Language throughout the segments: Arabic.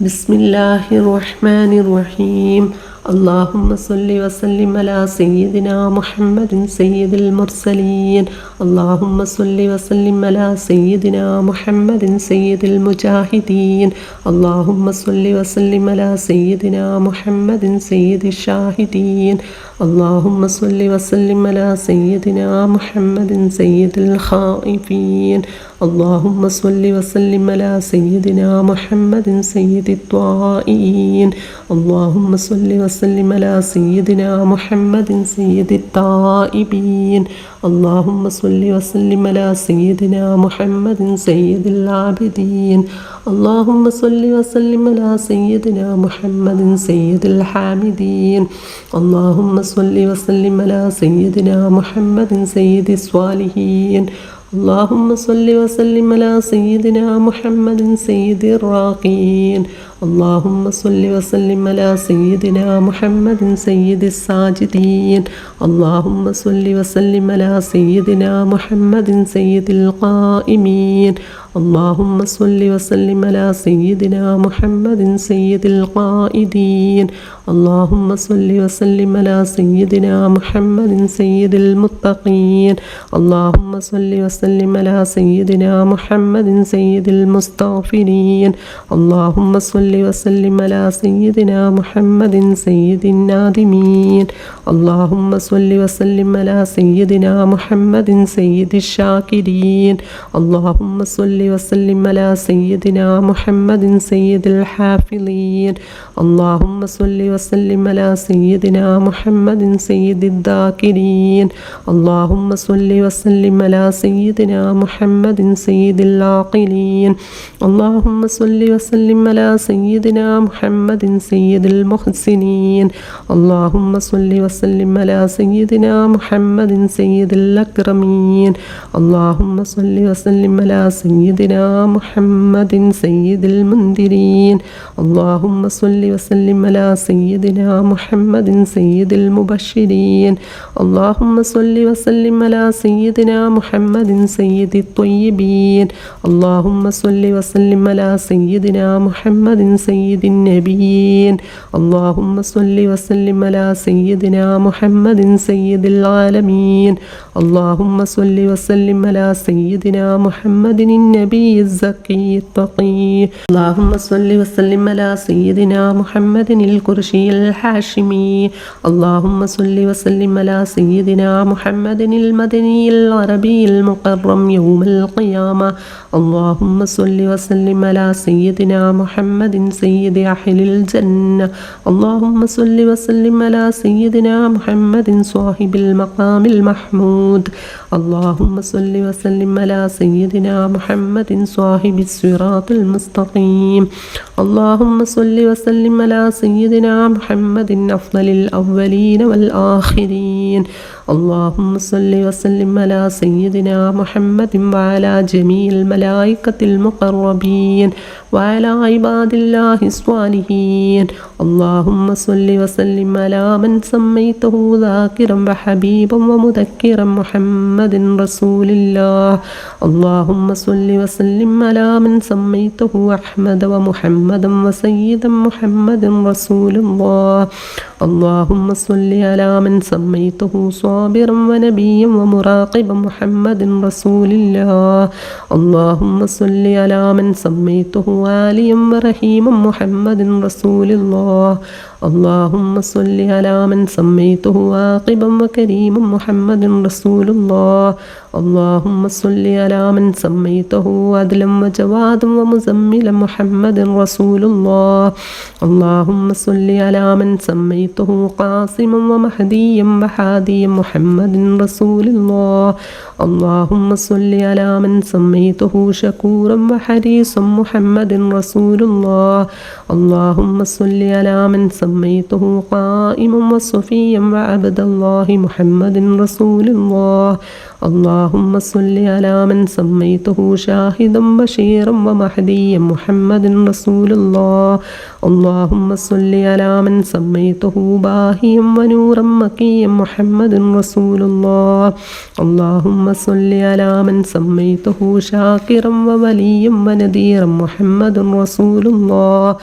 بسم الله الرحمن الرحيم. اللهم صل وسلم على سيدنا محمد سيد المرسلين. اللهم صل وسلم على سيدنا محمد سيد المجاهدين. اللهم صل وسلم على سيدنا محمد سيد الشاهدين. اللهم صل وسلم على سيدنا محمد سيد الخائفين. اللهم صل وسلم على سيدنا محمد سيد الطائعين. اللهم صل وسلم على سيدنا محمد سيد التائبين. اللهم صل وسلم على سيدنا محمد سيد العابدين. اللهم صل وسلم على سيدنا محمد سيد الحامدين. اللهم صل وسلم على سيدنا محمد سيد الصالحين. اللهم صل وسلم على سيدنا محمد سيد الراقين. اللهم صل وسلم على سيدنا محمد سيد الساجدين. اللهم صل وسلم على سيدنا محمد سيد القائمين. اللهم صل وسلم على سيدنا محمد سيد القائدين. اللهم صل وسلم على سيدنا محمد سيد المتقين. اللهم صل وسلم على سيدنا محمد سيد المستغفرين. اللهم صل وسلم على سيدنا محمد سيد النادمين. اللهم صل وسلم على سيدنا محمد سيد الشاكرين. اللهم صل وسلم على سيدنا محمد سيد الحافظين. اللهم صل وسلم على سيدنا محمد سيد الذاكرين. اللهم صل وسلم على سيدنا محمد سيد العاقلين. اللهم صل وسلم على سيدنا محمد سيد المحسنين. اللهم صل وسلم على سيدنا محمد سيد الأكرمين. اللهم صل وسلم على سيدنا محمد سيد المنذرين. اللهم صل وسلم على سيدنا محمد سيد المبشرين. اللهم صل وسلم على سيدنا محمد سيد الطيبين. اللهم صل وسلم على سيدنا محمد سيد النبيين. اللهم صل وسلم على سيدنا محمد سيد العالمين. اللهم صل وسلم على سيدنا محمد النبي. الزكي التقي. اللهم صل وسلم على سيدنا محمد القرشي الحاشمي. اللهم صل وسلم على سيدنا محمد المدني العربي المكرم يوم القيامة. اللهم صل وسلم على سيدنا محمد سيد أهل الجنة. اللهم صل وسلم على سيدنا محمد صاحب المقام المحمود. اللهم صل وسلم على سيدنا محمد صاحب الصراط المستقيم. اللهم صل وسلم على سيدنا محمد أفضل الأولين والآخرين. اللهم صل وسلم على سيدنا محمد وعلى جميع الملائكة المقربين وعلى عباد الله الصالحين. اللهم صل وسلم على من سميته ذاكرا وحبيبا ومذكرا محمد رسول الله. اللهم صل وسلم على من سميته أحمد ومحمدا وسيدا محمد رسول الله. اللهم صل على من سميته صابرا ونبيا ومراقبا محمد رسول الله. اللهم صل على من سميته عاليا ورحيما محمد رسول الله. اللهم صل على من سميته عاقبا وكريما محمد رسول الله. اللهم صل على من سميته عدلا وجوادا ومزملا محمد رسول الله. اللهم صل على من سميته قاسما ومهديا وحاديا محمد رسول الله. اللهم صل على من سميته شكورا وحريصا محمد رسول الله. اللهم صل على من سميته قائما وصفيا وعبد الله محمد رسول الله. اللهم صل على من سميته شاهدا بشيرا ومهديا محمد رسول الله. اللهم صل على من سميته باهيا ونورا مكيا محمد رسول الله. اللهم صل على من سميته شاكرا ووليا ونذيرا محمد رسول الله.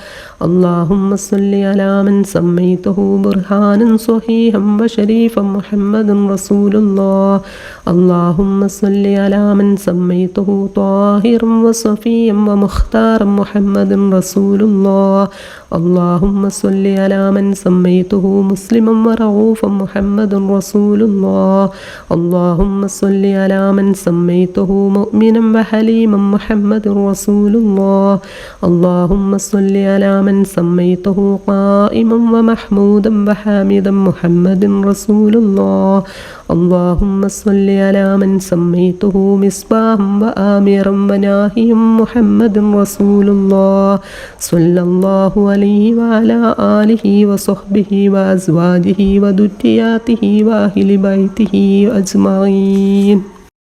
اللهم صل على من سميته برهانا صحيحا وشريفا محمد رسول الله. اللهم صل على من سميته طاهرا وصفيا ومختارا محمد رسول الله. اللهم صل على من سميته مسلما ورؤوفا محمد رسول الله. اللهم صل على من سميته مؤمنا وحليما محمد رسول الله. اللهم صل على من سميته قائما ومحمودا وحامدا محمد رسول الله. اللهم صل على من سميته مصباحا وآمرا وناهيا محمد رسول الله. صلى الله عليه وعلى آله وصحبه وأزواجه وذرياته وأهل بيته أجمعين.